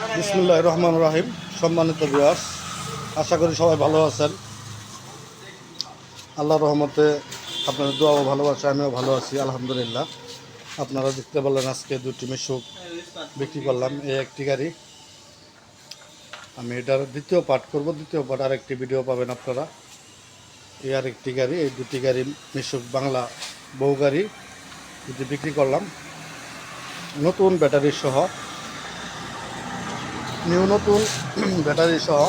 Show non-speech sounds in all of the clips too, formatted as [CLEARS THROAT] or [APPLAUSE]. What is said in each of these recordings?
বিসমুল্লাহ রহমান রাহিম। সম্মানিত বিয়াস আশা করি সবাই ভালো আছেন। আল্লাহ রহমতে আপনাদের দোয়াও ভালোবাসে, আমিও ভালো আছি, আলহামদুলিল্লাহ। আপনারা দেখতে পারলেন আজকে দুটি মিশুক বিক্রি করলাম, এই একটি গাড়ি। আমি এটার দ্বিতীয় পার্ট করব, দ্বিতীয় পার্ট আরেকটি ভিডিও পাবেন আপনারা। এই আরেকটি গাড়ি, এই দুটি গাড়ি মিশুক বাংলা বহু গাড়ি দুটি বিক্রি করলাম। নতুন ব্যাটারি সহ নিউ নতুন ব্যাটারি সহ।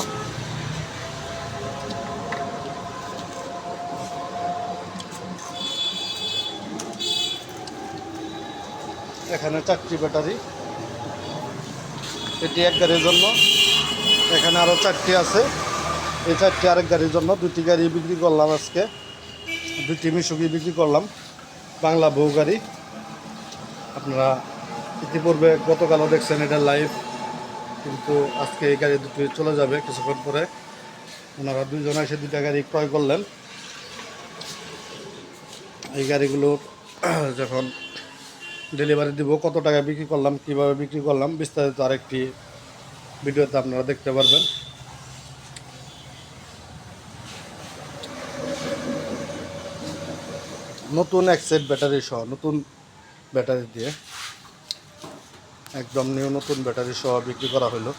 এখানে চারটি ব্যাটারি। এটি এক গাড়ির জন্য। এখানে আরও চারটি আছে। এই চারটি আরেক গাড়ির জন্য। দুটি গাড়ি বিক্রি করলাম আজকে। দুটি মিশুকি বিক্রি করলাম। বাংলা বউ গাড়ি। আপনারা ইতিপূর্বে গতকালও দেখছেন এটা লাইভ কিন্তু আজকে এই গাড়ি দুটি চলে যাবে কিছুক্ষণ পরে। ওনারা দুইজন এসে দুইটা গাড়ি ক্রয় করলেন। এই গাড়িগুলোর [CLEARS THROAT] যখন ডেলিভারি দিব, কত টাকা বিক্রি করলাম, কীভাবে বিক্রি করলাম, বিস্তারিত আরেকটি ভিডিওতে আপনারা দেখতে পারবেন। নতুন এক সেট ব্যাটারি সহ, নতুন ব্যাটারি দিয়ে একদম নিউ নতুন ব্যাটারি সহ বিক্রি করা হলো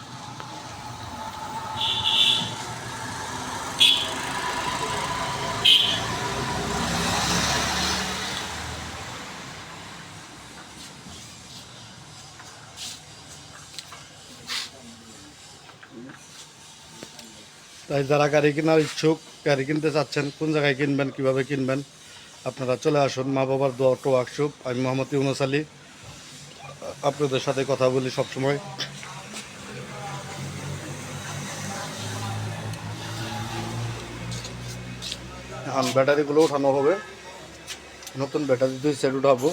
তাই যারা গাড়ি কেনার ইচ্ছুক, গাড়ি কিনতে চাচ্ছেন, কোন জায়গায় কিনবেন, কীভাবে কিনবেন, আপনারা চলে আসুন মা বাবার দোয়া টো ওয়ার্কশপ আমি মোহাম্মদ ইউনুস আলী। আপনাদের সাথে কথা বলি সবসময়। এখন ব্যাটারিগুলো উঠানো হবে। নতুন ব্যাটারি দুই সেট উঠাবো।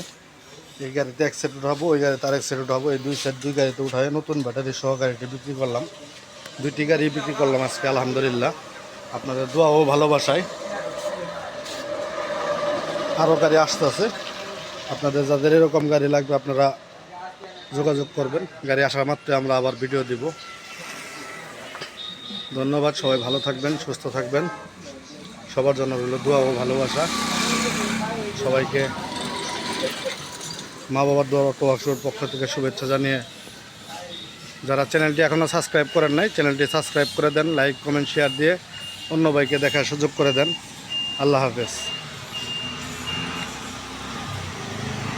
এই গাড়িতে এক সেট উঠাবো, ওই গাড়িতে আরেক সেট উঠাবো। এই দুই সেট দুই গাড়িতে উঠায় নতুন ব্যাটারি সহ গাড়িটি বিক্রি করলাম। দুইটি গাড়ি বিক্রি করলাম আজকে, আলহামদুলিল্লাহ। আপনাদের দোয়া ও ভালোবাসায়। আরও গাড়ি আসতে আছে আপনাদের যাদের এরকম গাড়ি লাগবে আপনারা যোগাযোগ করবেন। গাড়ি আসা মাত্রে আমরা আবার ভিডিও দিব। ধন্যবাদ, সবাই ভালো থাকবেন, সুস্থ থাকবেন। সবার জন্য রইল দোয়া ও ভালোবাসা। সবাইকে মা বাবার দোয়া টোয়াকশোর পক্ষ থেকে শুভেচ্ছা জানিয়ে যারা চ্যানেলটি এখনও সাবস্ক্রাইব করেন নাই, চ্যানেলটি সাবস্ক্রাইব করে দেন, লাইক, কমেন্ট শেয়ার দিয়ে অন্য ভাইকে দেখার সুযোগ করে দেন। আল্লাহ হাফেজ।